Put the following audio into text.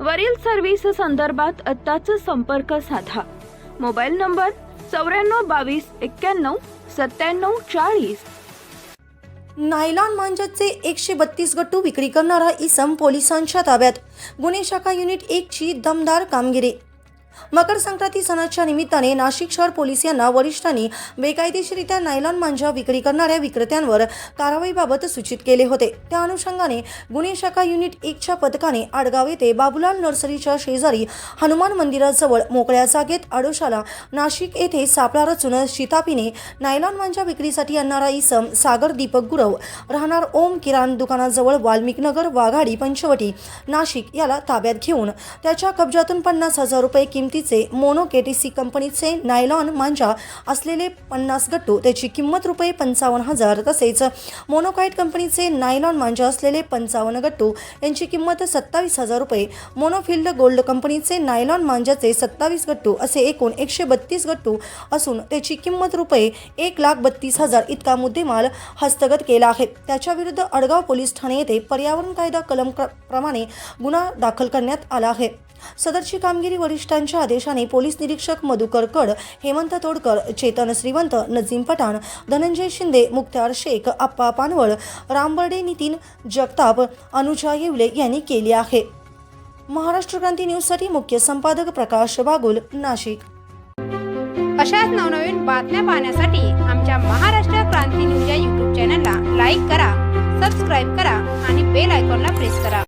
वरील सर्व्हिस संदर्भात आत्ताच संपर्क साधा. मोबाईल नंबर चौऱ्याण्णव बावीस एक्क्याण्णव सत्त्याण्णव चाळीस. नायलॉन मांजाचे एकशे बत्तीस गट्टू विक्री करणारा इसम पोलिसांच्या ताब्यात. गुन्हे शाखा युनिट एकची दमदार कामगिरी. मकर संक्रांती सणाच्या निमित्ताने नाशिक शहर पोलीस यांना वरिष्ठांनी बेकायदेशीरित्या नायलॉन मांजा विक्री करणाऱ्या विक्रेत्यांवर कारवाईबाबत सूचित केले होते. त्या अनुषंगाने गुन्हे शाखा युनिट एकच्या पथकाने आडगाव येथे बाबुलाल नर्सरीच्या शेजारी हनुमान मंदिराजवळ मोकळ्या जागेत आडोशाला नाशिक येथे सापळा रचून शितापीने नायलॉन मांजा विक्रीसाठी आणणारा इसम सागर दीपक गुरव राहणार ओम किराण दुकानाजवळ वाल्मिकनगर वाघाडी पंचवटी नाशिक याला ताब्यात घेऊन त्याच्या कब्जातून पन्नास हजार रुपये किमतीचे मोनो सी कंपनीचे नायलॉन मांजा असलेले पन्नास गट्टू त्याची किंमत रुपये पंचावन्न हजार तसेच मोनोकाईट कंपनीचे नायलॉन मांजा असलेले पंचावन्न गट्टू यांची किंमत सत्तावीस हजार रुपये. मोनोफिल्ड गोल्ड कंपनीचे नायलॉन मांजाचे सत्तावीस गट्टू असे एकूण एकशे बत्तीस गट्टू असून त्याची किंमत रुपये एक लाख बत्तीस हजार इतका मुद्देमाल हस्तगत केला आहे. त्याच्या विरुद्ध अडगाव पोलीस ठाणे येथे पर्यावरण कायदा कलम प्रमाणे गुन्हा दाखल करण्यात आला आहे. सदरची कामगिरी वरिष्ठांच्या आदेशाने पोलीस निरीक्षक मधुकर कड हेमंत तोडकर चेतन श्रीवंत नजीम पठाण धनंजय शिंदे मुख्तार शेख आप्पा पानवळ रामबर्डे नितीन जगताप अनुजा येवले यांनी केली आहे. महाराष्ट्र क्रांती न्यूजसाठी मुख्य संपादक प्रकाश बागुल नाशिक. अशाच नवनवीन बातम्या पाहण्यासाठी आमच्या महाराष्ट्र क्रांती न्यूज या यूट्यूब चॅनलला लाईक करा सबस्क्राईब करा आणि बेल आयकॉनला प्रेस करा.